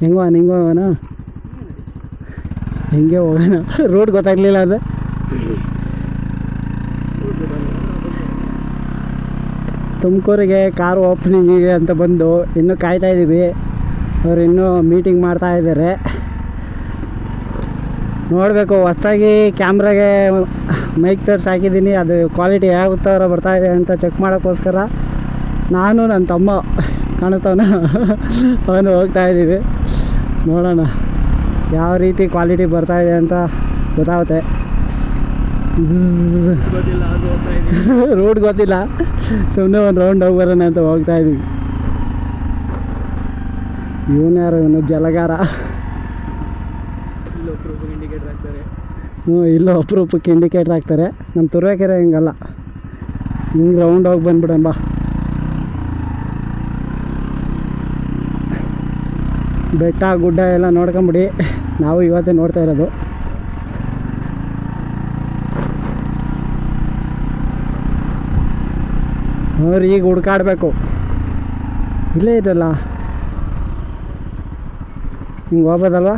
ಹೆಂಗೋ ಹಿಂಗೋ ಹೋಗೋಣ ಹೆಂಗೆ ಹೋಗೋಣ? ರೋಡ್ ಗೊತ್ತಾಗಲಿಲ್ಲ ಅದು. ತುಮಕೂರಿಗೆ ಕಾರು ಇದೆ ಅಂತ ಬಂದು ಇನ್ನೂ ಕಾಯ್ತಾ ಇದ್ದೀವಿ ಅವರು ಇನ್ನೂ ಮೀಟಿಂಗ್ ಮಾಡ್ತಾ ಇದ್ದಾರೆ. ನೋಡಬೇಕು, ಹೊಸ್ದಾಗಿ ಕ್ಯಾಮ್ರಾಗೆ ಮೈಕ್ ತರ್ಸ್ ಹಾಕಿದ್ದೀನಿ. ಅದು ಕ್ವಾಲಿಟಿ ಯಾವ ಥರ ಬರ್ತಾ ಇದೆ ಅಂತ ಚೆಕ್ ಮಾಡೋಕ್ಕೋಸ್ಕರ. ನಾನು ನನ್ನ ತಮ್ಮ ಕಾಣಿಸ್ತವನ ಅವನು ಹೋಗ್ತಾ ಇದ್ದೀವಿ. ನೋಡೋಣ ಯಾವ ರೀತಿ ಕ್ವಾಲಿಟಿ ಬರ್ತಾ ಇದೆ ಅಂತ ಗೊತ್ತಾಗುತ್ತೆ. ರೋಡ್ ಗೊತ್ತಿಲ್ಲ. ಸುಮ್ಮನೆ ಒಂದು ರೌಂಡ್ ಹೋಗಿ ಬರೋಣ ಅಂತ ಹೋಗ್ತಾ ಇದ್ದೀವಿ ಇವನು ಯಾರು? ಇವನು ಜಲಗಾರ. ಹ್ಞೂ ಇಲ್ಲೋ ಅಪರೂಪಕ್ಕೆ ಇಂಡಿಕೇಟ್ರ್ ಹಾಕ್ತಾರೆ. ನಮ್ಮ ತುರುವೇಕೆರೆ ಹಿಂಗಲ್ಲ. ಹಿಂಗೆ ರೌಂಡ್ ಹೋಗಿ ಬಂದ್ಬಿಡೋಣ ಬಾ. ಬೆಟ್ಟ ಗುಡ್ಡ ಎಲ್ಲ ನೋಡ್ಕೊಂಬಿಡಿ. ನಾವು ಇವತ್ತೇ ನೋಡ್ತಾ ಇರೋದು. ಅವ್ರು ಈಗ ಹುಡ್ಕಾಡ್ಬೇಕು. ಇಲ್ಲೇ ಇದಲ್ಲ ಹಿಂಗೆ ಹೋಗ್ಬೋದಲ್ವಾ?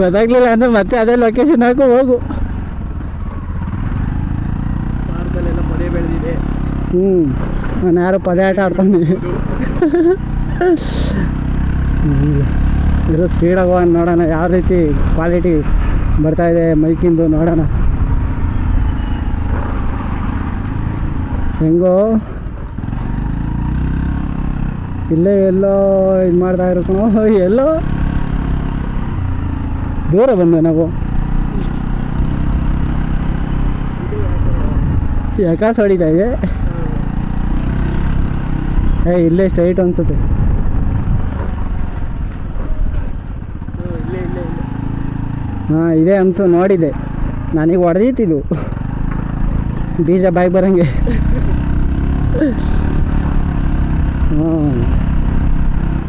ಗೊತ್ತಾಗ್ಲಿಲ್ಲ ಅಂದ್ರೆ ಮತ್ತೆ ಅದೇ ಲೊಕೇಶನ್ ಹಾಕು ಹೋಗು. ಹ್ಞೂ ನಾನು ಪದೇ ಆಟ ಆಡ್ತಾನೆ. ಇರೋ ಸ್ಪೀಡಾಗಿ ನೋಡೋಣ, ಯಾವ ರೀತಿ ಕ್ವಾಲಿಟಿ ಬರ್ತಾ ಇದೆ ಮೈಕಿಂದು ನೋಡೋಣ. ಹೆಂಗೋ? ಇಲ್ಲೇ ಎಲ್ಲೋ ಇದು ಮಾಡ್ತಾ ಇರ್ಕೊಂಡು ಎಲ್ಲೋ? ದೂರ ಬಂದೆ ನಾವು. ಯಾಕಾಸ್ ಹೊಡಿತಾ ಇದೆ. ಏ, ಇಲ್ಲೇ ಸ್ಟ್ರೈಟ್ ಅನ್ಸುತ್ತೆ. ಹಾಂ, ಇದೇ ಅನ್ಸು, ನೋಡಿದೆ. ನನಗೆ ಹೊಡೆದಿತ್ತಿದು ಬೀಜ ಬಾಯ್ ಬರಂಗೆ. ಹ್ಞೂ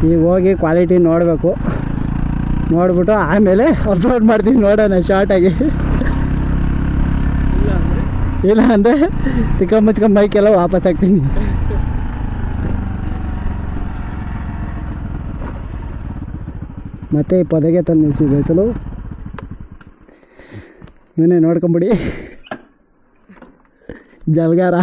ಈಗ ಹೋಗಿ ಕ್ವಾಲಿಟಿ ನೋಡಬೇಕು. ನೋಡ್ಬಿಟ್ಟು ಆಮೇಲೆ ಅಪ್ಲೋಡ್ ಮಾಡ್ತೀನಿ ನೋಡೋಣ ಶಾರ್ಟಾಗಿ ಇಲ್ಲ ಅಂದರೆ ತಿಕ್ಕ ಮೈಕೆಲ್ಲ ವಾಪಸ್ ಹಾಕ್ತೀನಿ. ಮತ್ತೆ ಈ ಪೊದೆಗೆ ತಂದು ನಿಲ್ಸಿದ್ದಾಯ್ತಲು ಇವನೇ ನೋಡ್ಕೊಂಬಿಡಿ. ಜಲ್ಗಾರ.